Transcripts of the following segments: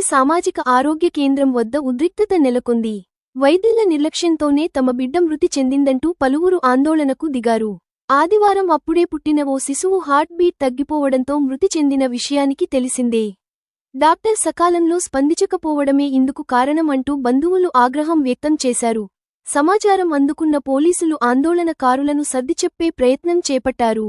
సామాజిక ఆరోగ్య కేంద్రం వద్ద ఉద్రిక్తత నెలకొంది. వైద్యుల నిర్లక్ష్యంతోనే తమ బిడ్డ మృతి చెందిందంటూ పలువురు ఆందోళనకు దిగారు. ఆదివారం అప్పుడే పుట్టిన ఓ శిశువు హార్ట్ బీట్ తగ్గిపోవడంతో మృతి చెందిన విషయానికి తెలిసిందే. డాక్టర్ సకాలంలో స్పందించకపోవడమే ఇందుకు కారణం అంటూ బంధువులు ఆగ్రహం వ్యక్తం చేశారు. సమాచారం అందుకున్న పోలీసులు ఆందోళనకారులను సర్దిచెప్పే ప్రయత్నం చేపట్టారు.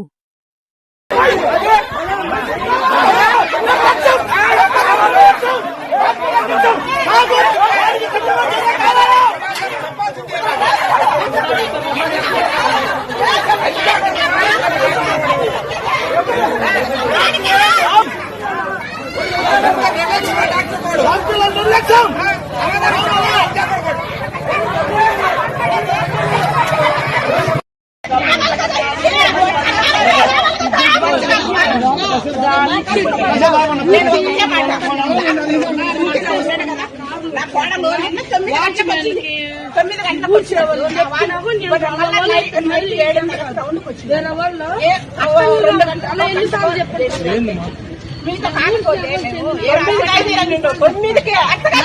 వచ్చింది ఏ, ఓ రెండు గంటలు మీతో కాకపోతే తొమ్మిదికి. అత్తగారు